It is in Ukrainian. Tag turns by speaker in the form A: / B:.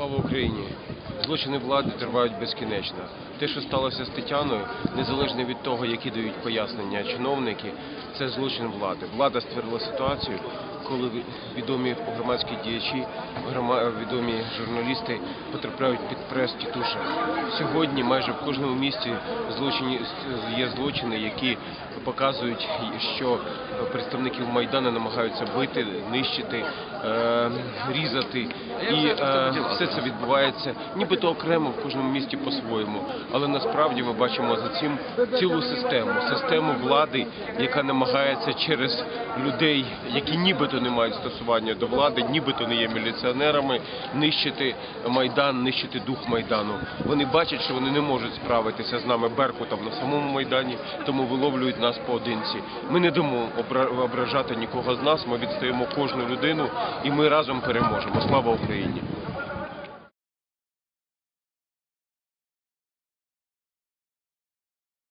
A: Слава Україні! Злочини влади тривають безкінечно. Те, що сталося з Тетяною, незалежно від того, які дають пояснення чиновники, це злочин влади. Влада створила ситуацію, коли відомі громадські діячі, відомі журналісти потрапляють під прес тітушек. Сьогодні майже в кожному місті злочині є злочини, які показують, що представників майдану намагаються бити, нищити, е, різати, і е, все це відбувається нібито окремо в кожному місті по-своєму. Але насправді ми бачимо за цим цілу систему, систему влади, яка намагається через людей, які нібито не мають стосування до влади, нібито не є міліціонерами, нищити майдан, нищити дух майдану. Вони бачать, що вони не можуть справитися з нами Беркутом на самому майдані, тому виловлюють нас поодинці. Ми не дамо обра- ображати нікого з нас. Ми відстаємо кожну людину, і ми разом переможемо. Слава Україні!